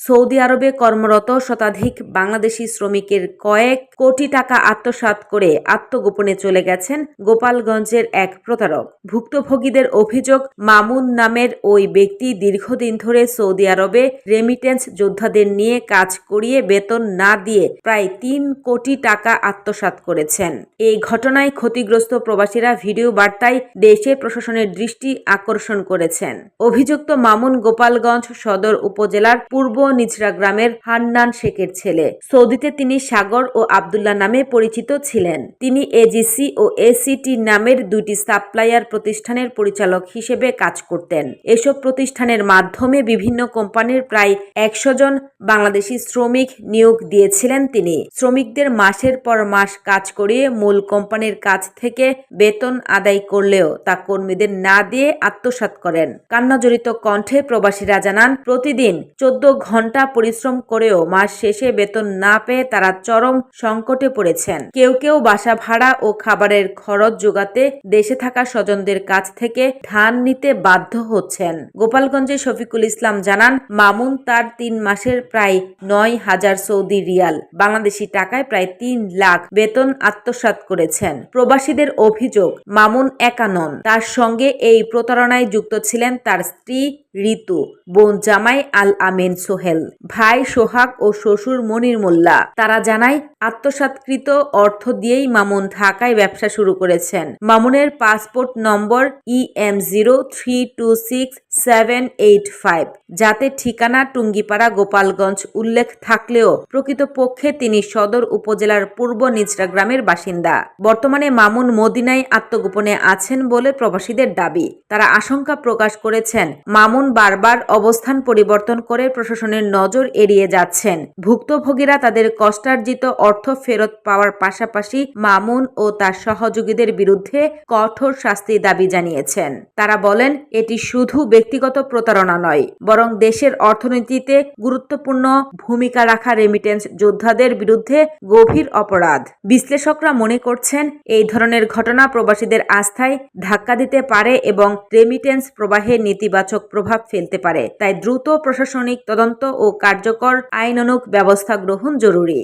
Saudi আরবে কর্মরত শতাধিক বাংলাদেশি শ্রমিকের কয়েক কোটি টাকা আত্মসাৎ করে আত্মগোপনে চলে গেছেন গোপালগঞ্জের এক প্রতারক। ভুক্তভোগীদের অভিযোগ, মামুন নামের ওই ব্যক্তি দীর্ঘদিন ধরে সৌদি আরবে রেমিটেন্স যোদ্ধাদের নিয়ে কাজ করিয়ে বেতন না দিয়ে প্রায় তিন কোটি টাকা আত্মসাৎ করেছেন। এই ঘটনায় ক্ষতিগ্রস্ত প্রবাসীরা ভিডিও বার্তায় দেশে প্রশাসনের দৃষ্টি আকর্ষণ করেছেন। অভিযুক্ত মামুন গোপালগঞ্জ সদর উপজেলার পূর্ব নিচরা গ্রামের হান্নান শেখের ছেলে। সৌদিতে তিনি সাগর ও আবদুল্লাহ নামে পরিচিত ছিলেন। তিনি এজিসি ও এসিটি নামের দুইটি সাপ্লায়ার প্রতিষ্ঠানের পরিচালক হিসেবে কাজ করতেন। এসব প্রতিষ্ঠানের মাধ্যমে বিভিন্ন কোম্পানির প্রায় একশো জন বাংলাদেশি শ্রমিক নিয়োগ দিয়েছিলেন তিনি। শ্রমিকদের মাসের পর মাস কাজ করিয়ে মূল কোম্পানির কাছ থেকে বেতন আদায় করলেও তা কর্মীদের না দিয়ে আত্মসাৎ করেন। কান্নাজড়িত কণ্ঠে প্রবাসীরা জানান, প্রতিদিন চোদ্দ ঘণ্টা পরিশ্রম করেও মাস শেষে বেতন না পেয়ে তারা চরম সংকটে পড়েছেন। কেউ কেউ বাসা ভাড়া ও খাবারের খরচ যোগাতে দেশে থাকা স্বজনদের কাছ থেকে ধান নিতে বাধ্য হচ্ছেন। গোপালগঞ্জে শফিকুল ইসলাম জানান, মামুন তার তিন মাসের প্রায় নয় হাজার সৌদি রিয়াল, বাংলাদেশি টাকায় প্রায় তিন লাখ বেতন আত্মসাৎ করেছেন। প্রবাসীদের অভিযোগ, মামুন একানন তার সঙ্গে এই প্রতারণায় যুক্ত ছিলেন তার স্ত্রী ঋতু। বোন জামাই আল আমিন সোহেল। ভাই সোহাগ ও শ্বশুর মনির মোল্লা। তারা জানায়, আত্মসাৎকৃত অর্থ দিয়েই মামুন ঢাকায় ব্যবসা শুরু করেছেন। মামুনের passport number E M zero three two six seven eight five যাতে ঠিকানা টুঙ্গিপাড়া গোপালগঞ্জ উল্লেখ থাকলেও প্রকৃতপক্ষে তিনি সদর উপজেলার পূর্ব নিচরা গ্রামের বাসিন্দা। বর্তমানে মামুন মদিনায় আত্মগোপনে আছেন বলে প্রবাসীদের দাবি। তারা আশঙ্কা প্রকাশ করেছেন, মামুন বারবার অবস্থান পরিবর্তন করে প্রশাসনের নজর এড়িয়ে যাচ্ছেন, ভুক্তভোগীরা তাদের কষ্টার্জিত অর্থ ফেরত পাওয়ার পাশাপাশি মামুন ও তার সহযোগীদের বিরুদ্ধে কঠোর শাস্তির দাবি জানিয়েছেন। তারা বলেন, এটি শুধু ব্যক্তিগত প্রতারণা নয়, বরং দেশের অর্থনীতিতে গুরুত্বপূর্ণ ভূমিকা রাখা রেমিটেন্স যোদ্ধাদের বিরুদ্ধে গভীর অপরাধ। বিশ্লেষকরা মনে করছেন, এই ধরনের ঘটনা প্রবাসীদের আস্থায় ধাক্কা দিতে পারে এবং রেমিটেন্স প্রবাহে নেতিবাচক প্রভাব ফেলতে পারে। তাই দ্রুত প্রশাসনিক তদন্ত ও কার্যকর আইনানুগ ব্যবস্থা গ্রহণ জরুরি।